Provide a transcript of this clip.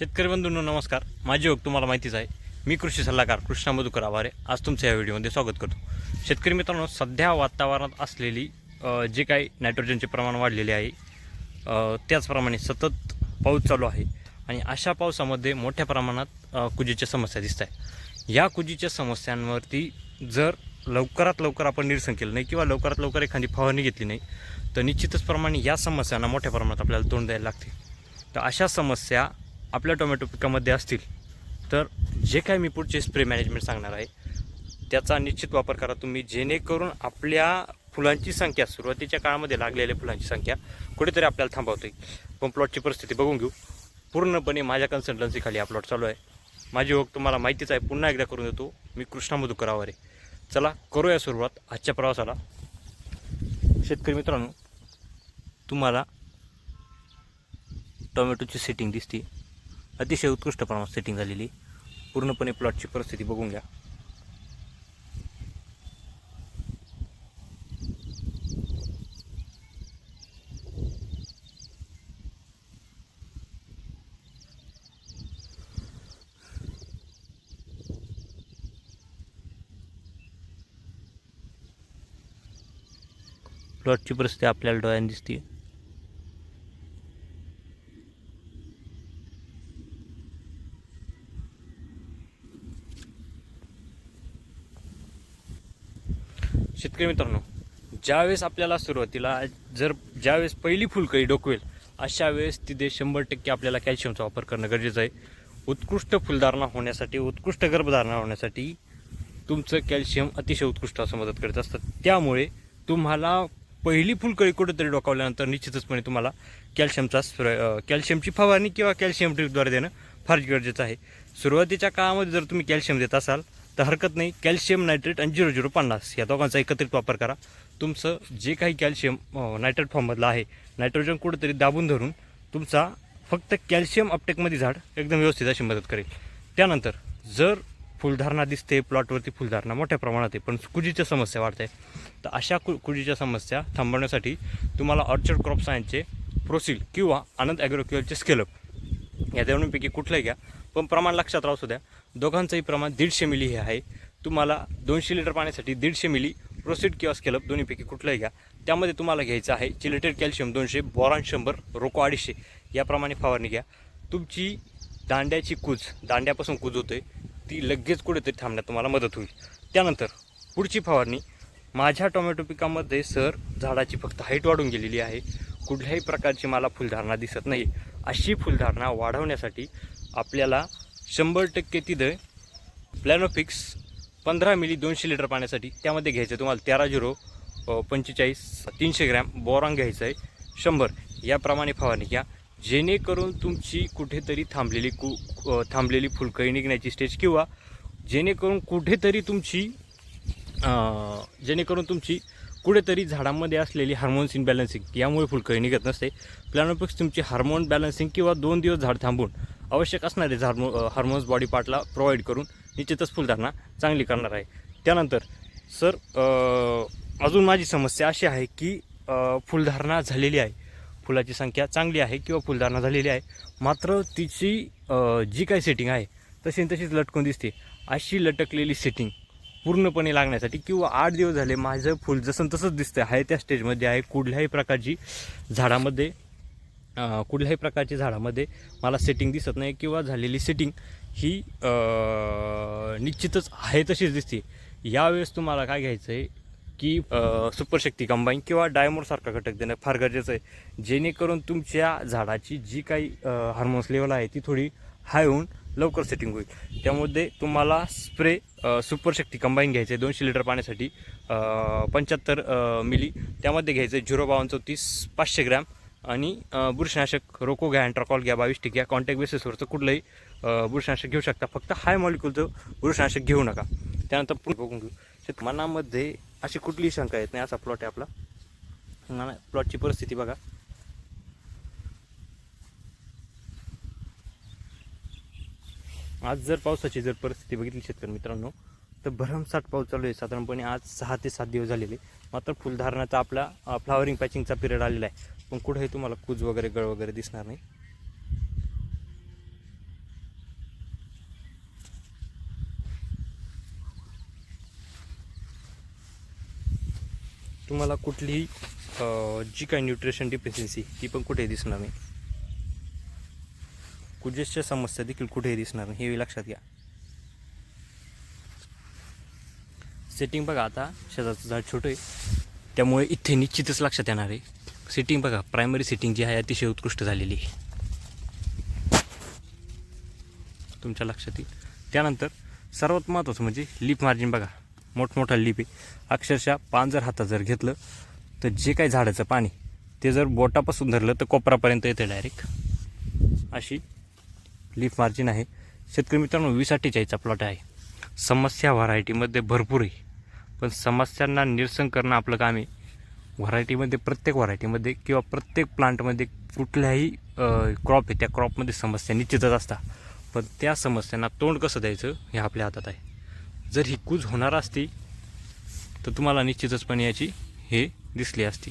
शेतकरी बंधूंनो नमस्कार. माझी ओळख तुम्हाला माहितीच आहे. मी कृषी सल्लागार कृष्णा मधुकर आभारे आज तुमच्या या व्हिडिओमध्ये स्वागत करतो. शेतकरी मित्रांनो सध्या वातावरणात असलेली जे काही नायट्रोजनचे प्रमाण वाढलेले आहे त्याचप्रमाणे सतत पाऊस चालू आहे आणि अशा पावसामध्ये मोठ्या प्रमाणात कुजीच्या समस्या दिसत आहे या कुजीच्या समस्यांवरती जर लवकरात लवकर आपण निरसन केलं नाही किंवा लवकरात लवकर एखादी फवारणी घेतली नाही तर निश्चितच प्रमाणे या समस्यांना मोठ्या प्रमाणात आपल्याला तोंड द्यायला लागते. तर अशा समस्या आपल्या टोमॅटो पिकामध्ये असतील तर जे काय मी पुढचे स्प्रे मॅनेजमेंट सांगणार आहे त्याचा निश्चित वापर करा तुम्ही जेणेकरून आपल्या फुलांची संख्या सुरुवातीच्या काळामध्ये लागलेल्या फुलांची संख्या कुठेतरी आपल्याला थांबवते. पण प्लॉटची परिस्थिती बघून घेऊ. पूर्णपणे माझ्या कन्सल्टन्सीखाली हा प्लॉट चालू आहे. माझी ओळख तुम्हाला माहितीच आहे पुन्हा एकदा करून देतो. मी कृष्णा मधुकरावर आहे. चला करूया सुरुवात आजच्या प्रवासाला. शेतकरी मित्रांनो तुम्हाला टोमॅटोची सेटिंग दिसते अतिशय उत्कृष्ट प्रमाणात सेटिंग झालेली पूर्णपणे प्लॉटची परिस्थिती बघून घ्या. प्लॉटची परिस्थिती आपल्याला डोळ्यांनी दिसते शेतकरी मित्रांनो ज्यावेळेस आपल्याला सुरुवातीला जर ज्यावेळेस पहिली फुलकळी डोकवेल अशा वेळेस तिथे शंभर टक्के आपल्याला कॅल्शियमचा वापर करणं गरजेचं आहे. उत्कृष्ट फुलधारणा होण्यासाठी उत्कृष्ट गर्भधारणा होण्यासाठी तुमचं कॅल्शियम अतिशय उत्कृष्ट असं मदत करत असतं. त्यामुळे तुम्हाला पहिली फुलकळी कुठेतरी डोकावल्यानंतर निश्चितचपणे तुम्हाला कॅल्शियमचा स्प्रे कॅल्शियमची फवारणी किंवा कॅल्शियम ड्रिपद्वारे देणं फार गरजेचं आहे. सुरुवातीच्या काळामध्ये जर तुम्ही कॅल्शियम देत असाल तर हरकत नाही. कॅल्शियम नायट्रेट आणि झिरो झिरो पन्नास या दोघांचा एकत्रित वापर करा. तुमचं जे काही कॅल्शियम नायट्रेट फॉर्ममधलं आहे नायट्रोजन कुठेतरी दाबून धरून तुमचा फक्त कॅल्शियम अपटेकमध्ये झाड एकदम व्यवस्थित अशी मदत करेल. त्यानंतर जर फुलधारणा दिसते प्लॉटवरती फुलधारणा मोठ्या प्रमाणात आहे पण कुजीच्या समस्या वाढत आहे तर अशा कु कुजीच्या समस्या थांबवण्यासाठी तुम्हाला ऑर्चर्ड क्रॉप सायन्सचे प्रोसिल किंवा आनंद ॲग्रोक्युअलचे स्केलअप या दोन्हीपैकी कुठलंही घ्या. पण प्रमाण लक्षात राहू द्या दोघांचंही प्रमाण दीडशे मिली हे आहे. तुम्हाला दोनशे लिटर पाण्यासाठी दीडशे मिली प्रोसिड किंवा स्केलप दोन्हीपैकी कुठलंही घ्या. त्यामध्ये तुम्हाला घ्यायचं आहे चिलेटेड कॅल्शियम दोनशे बोरान शंभर रोको अडीचशे. याप्रमाणे फवारणी घ्या. तुमची दांड्याची कूज दांड्यापासून कूज होते ती लगेच कुठेतरी थांबण्यात तुम्हाला मदत होईल. त्यानंतर पुढची फवारणी. माझ्या टोमॅटो पिकामध्ये सर झाडाची फक्त हाईट वाढून गेलेली आहे. कुठल्याही प्रकारची मला फुलधारणा दिसत नाही अशी फुलधारणा वाढवण्यासाठी आपल्याला शंभर टक्के तिथं प्लॅनोफिक्स पंधरा मिली दोनशे लिटर पाण्यासाठी त्यामध्ये घ्यायचं आहे. तुम्हाला तेरा झिरो पंचेचाळीस तीनशे ग्रॅम बोरांग घ्यायचं आहे. शंभर. याप्रमाणे फवारणी घ्या. जेणेकरून तुमची कुठेतरी थांबलेली कु थांबलेली फुलकळी निघण्याची स्टेज किंवा जेणेकरून कुठेतरी तुमची जेणेकरून तुमची कुठेतरी झाडामध्ये असलेली हार्मोन्स इनबॅलन्सिंग यामुळे फुलकळी निघत नसते. प्लॅनोपिक्स तुमची हार्मोन बॅलन्सिंग किंवा दोन दिवस झाड थांबून आवश्यक असणारे हार्मो हार्मोन्स बॉडी पार्टला प्रोव्हाइड करून निश्चितच फुलधारणा चांगली करणार आहे. त्यानंतर सर अजून माझी समस्या अशी आहे की फुलधारणा झालेली आहे. फुलाची संख्या चांगली आहे किंवा फुलधारणा झालेली आहे. मात्र तिची जी काही सेटिंग आहे तशी न तशीच लटकून दिसते. अशी लटकलेली सेटिंग पूर्णपणे लागण्यासाठी किंवा आठ दिवस झाले माझं फूल जसं तसंच दिसतं आहे त्या स्टेजमध्ये आहे कुठल्याही प्रकारची झाडामध्ये कुठल्याही प्रकारची झाडामध्ये मला सेटिंग दिसत नाही किंवा झालेली सेटिंग ही निश्चितच आहे तशीच दिसते. यावेळेस तुम्हाला काय घ्यायचं आहे की सुपरशक्ती कंबाईन किंवा डायमोरसारखा घटक देणं फार गरजेचं आहे. जेणेकरून तुमच्या झाडाची जी काही हार्मोन्स लेवल आहे ती थोडी हाय होऊन लवकर सेटिंग होईल. त्यामध्ये तुम्हाला स्प्रे सुपरशक्ती कंबाईन घ्यायचं आहे दोनशे लिटर पाण्यासाठी पंच्याहत्तर मिली त्यामध्ये घ्यायचं आहे झिरो बावन्न चौतीस पाचशे ग्रॅम. आणि बुरशनाशक बुरशीनाशक रोको घ्या अँट्रॉकॉल घ्या बावीस टिक घ्या कॉन्टॅक्ट बेसिसवरचं कुठलंही बुरशनाशक बुरशीनाशक घेऊ शकता. फक्त हाय मॉलिक्युलचं बुरशीनाशक घेऊ नका. त्यानंतर पुढे बघून घेऊ. शेत मनामध्ये अशी कुठलीही शंका येत नाही. असा प्लॉट आहे आपला. प्लॉटची परिस्थिती बघा. आज जर पावसाची जर परिस्थिती बघितली शेतकरी मित्रांनो तर भरमसाठ पाऊस चालू आहे. साधारणपणे आज सहा ते सात दिवस झालेले. मात्र फुलधारणाचा आपला फ्लावरिंग पॅचिंगचा पिरियड आलेला आहे. पण कुठेही तुम्हाला कूज वगैरे गळ वगैरे दिसणार नाही. तुम्हाला कुठलीही जी काही न्यूट्रिशन डिफिशियन्सी ती पण कुठेही दिसणार नाही. कुजेसच्या समस्या देखील कुठेही दिसणार नाही. हे लक्षात घ्या. सेटिंग बघा आता शेजारचं झाड छोटं आहे. त्यामुळे इथे निश्चितच लक्षात येणार आहे. सेटिंग बघा प्रायमरी सेटिंग जी आहे अतिशय उत्कृष्ट झालेली आहे. तुमच्या लक्षात येईल. त्यानंतर सर्वात महत्त्वाचं म्हणजे लिप मार्जिन बघा. मोठमोठा लिप. आहे अक्षरशः पान जर हातात जर घेतलं तर जे काही झाडाचं पाणी ते जर बोटापासून धरलं तर कोपरापर्यंत येते डायरेक्ट अशी लीफ मार्जिन आहे. शेतकरी मित्रांनो वीस अठ्ठेचाळीसचा प्लॉट आहे. समस्या व्हरायटीमध्ये भरपूर आहे. पण समस्यांना निरसन करणं आपलं काम आहे. व्हरायटीमध्ये प्रत्येक व्हरायटीमध्ये किंवा प्रत्येक प्लांटमध्ये कुठल्याही क्रॉप आहे त्या क्रॉपमध्ये समस्या निश्चितच असतात. पण त्या समस्यांना तोंड कसं द्यायचं हे आपल्या हातात आहे. जर ही कूज होणार असती तर तुम्हाला निश्चितचपणे याची हे दिसली असती.